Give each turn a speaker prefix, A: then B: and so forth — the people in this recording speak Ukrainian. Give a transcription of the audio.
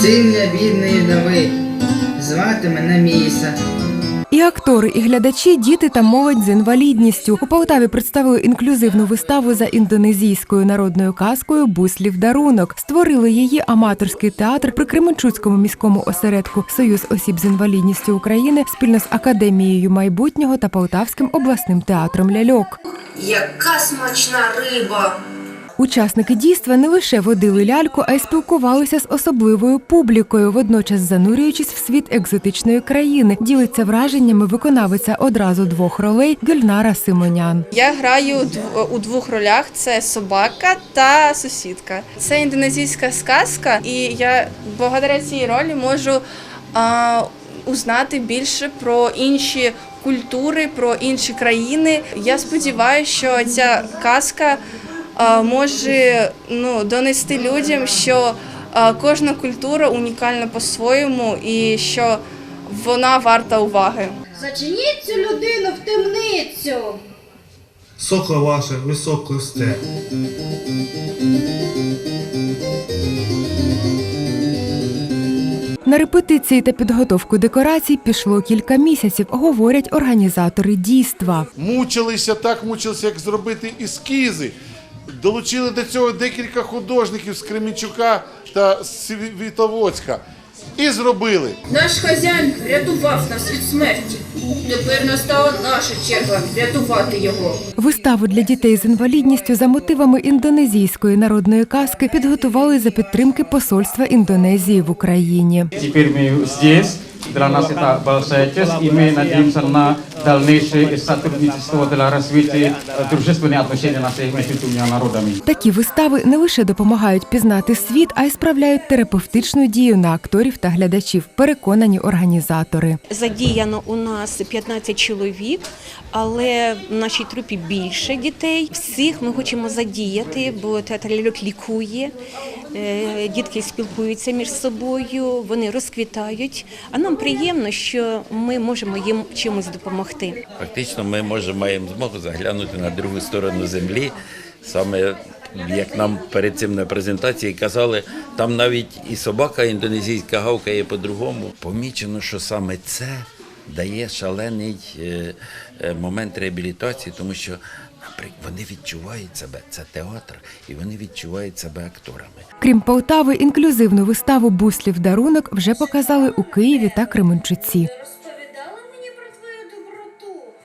A: Син я бідної вдови, звати мене Міса.
B: І актори, і глядачі, діти та молодь з інвалідністю. У Полтаві представили інклюзивну виставу за індонезійською народною казкою Буслів дарунок. Створили її аматорський театр при Кременчуцькому міському осередку Союз осіб з інвалідністю України спільно з академією майбутнього та Полтавським обласним театром ляльок.
C: Яка смачна риба!
B: Учасники дійства не лише водили ляльку, а й спілкувалися з особливою публікою, водночас занурюючись в світ екзотичної країни. Ділиться враженнями виконавиця одразу двох ролей Гюльнара Симонян.
D: Я граю у двох ролях: це собака та сусідка. Це індонезійська сказка, і я благодаря цій ролі можу а, узнати більше про інші культури, про інші країни. Я сподіваюся, що ця казка може ну, донести людям, що кожна культура унікальна по-своєму і що вона варта уваги.
E: Зачиніть цю людину в темницю.
F: Соко ваше високо росте.
B: На репетиції та підготовку декорацій пішло кілька місяців, говорять організатори дійства.
G: мучилися, так мучилися, як зробити ескізи. Долучили до цього декілька художників з Кременчука та Світловодська. І зробили.
H: Наш хазяїн рятував нас від смерті. Тепер настала наша черга рятувати його.
B: Виставу для дітей з інвалідністю за мотивами індонезійської народної казки підготували за підтримки посольства Індонезії в Україні.
I: Теперь мы здесь. Для нас это большая честь, и мы надеемся на дальнейшее сотрудничество для развития дружественных отношений наших между двумя народами.
B: Такі вистави не лише допомагають пізнати світ, а й справляють терапевтичну дію на акторів та глядачів. Переконані організатори.
J: Задіяно у нас 15 чоловік, але в нашій трупі більше дітей. Всіх ми хочемо задіяти, бо театр ляльок лікує. Е, Дітки спілкуються між собою, вони розквітають. А нам приємно, що ми можемо їм чимось допомогти.
K: Фактично, ми можемо маємо змогу заглянути на другу сторону землі. Саме як нам перед цим на презентації казали, там навіть і собака індонезійська гавкає по-другому. Помічено, що саме це дає шалений е, е, момент реабілітації, тому що вони відчувають себе, це театр, і вони відчувають себе акторами.
B: Крім Полтави, інклюзивну виставу Буслів дарунок вже показали у Києві та Кременчуці.